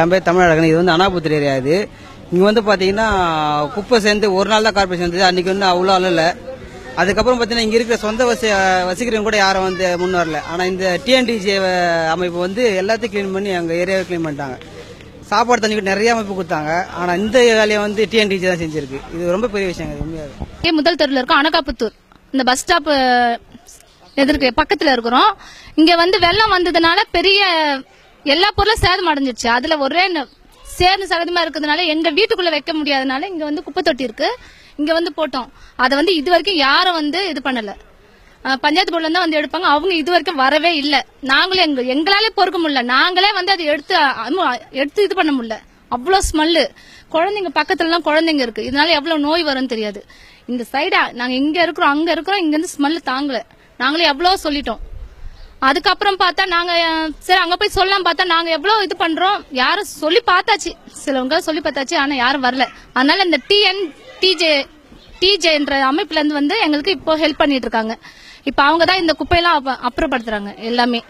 என் பேர் தமிழழகன் இது வந்து அனாபுத்திரி ஏரியா இது. இங்கே வந்து பார்த்தீங்கன்னா குப்பை சேர்ந்து ஒரு நாள் தான் கார்பரேஷன் இருந்தது. அன்றைக்கி வந்து அவ்வளோ ஆள் இல்லை அதுக்கப்புறம் பார்த்தீங்கன்னா இங்கே இருக்கிற சொந்த வசி வசிக்கிறவங்க கூட யாரும் வந்து முன் வரல. ஆனால் இந்த டிஎன்டிஜே அமைப்பு வந்து எல்லாத்தையும் க்ளீன் பண்ணி எங்கள் ஏரியாவை க்ளீன் பண்ணிட்டாங்க. சாப்பாடு தண்ணி நிறைய அமைப்பு கொடுத்தாங்க. ஆனால் இந்த வேலையை வந்து டிஎன்டிஜே தான் செஞ்சிருக்கு. இது ரொம்ப பெரிய விஷயம். உண்மையாக முதல் தெருவில் இருக்கும் அனகாப்புத்தூர் இந்த பஸ் ஸ்டாப் எதிர்க்கு பக்கத்தில் இருக்கிறோம். இங்கே வந்து வெள்ளம் வந்ததுனால பெரிய எல்லா பொருளும் சேதம் அடைஞ்சிருச்சு. அதுல ஒரே சேர்ந்து சகதமா இருக்கிறதுனால எங்க வீட்டுக்குள்ள வைக்க முடியாதனால இங்க வந்து குப்பை தொட்டி இருக்கு. இங்க வந்து போட்டோம். அதை வந்து இது வரைக்கும் யாரும் வந்து இது பண்ணல. பஞ்சாயத்து போர்டுல தான் வந்து எடுப்பாங்க. அவங்க இது வரைக்கும் வரவே இல்லை. நாங்களே எங்க எங்களாலே பொறுக்க முடியல. நாங்களே வந்து அதை எடுத்து எடுத்து இது பண்ண முடியல. அவ்வளோ ஸ்மெல்லு. குழந்தைங்க பக்கத்துலலாம் குழந்தைங்க இருக்கு. இதனால எவ்வளவு நோய் வரும்னு தெரியாது. இந்த சைடா நாங்க இங்க இருக்கிறோம் அங்க இருக்கிறோம் இங்க இருந்து தாங்கலை தாங்கல. நாங்களே எவ்வளோ சொல்லிட்டோம். அதுக்கப்புறம் பார்த்தா நாங்க சரி அங்க போய் சொல்லலாம் பார்த்தா நாங்க எவ்வளவு இது பண்றோம். யாரும் சொல்லி பார்த்தாச்சு. சிலவங்க சொல்லி பார்த்தாச்சு ஆனா யாரும் வரல. அதனால இந்த டிஎன் டிஜே டிஜேன்ற அமைப்புல இருந்து வந்து எங்களுக்கு இப்போ ஹெல்ப் பண்ணிட்டு இருக்காங்க. இப்போ அவங்க தான் இந்த குப்பையெல்லாம் அப்புறப்படுத்துறாங்க எல்லாமே.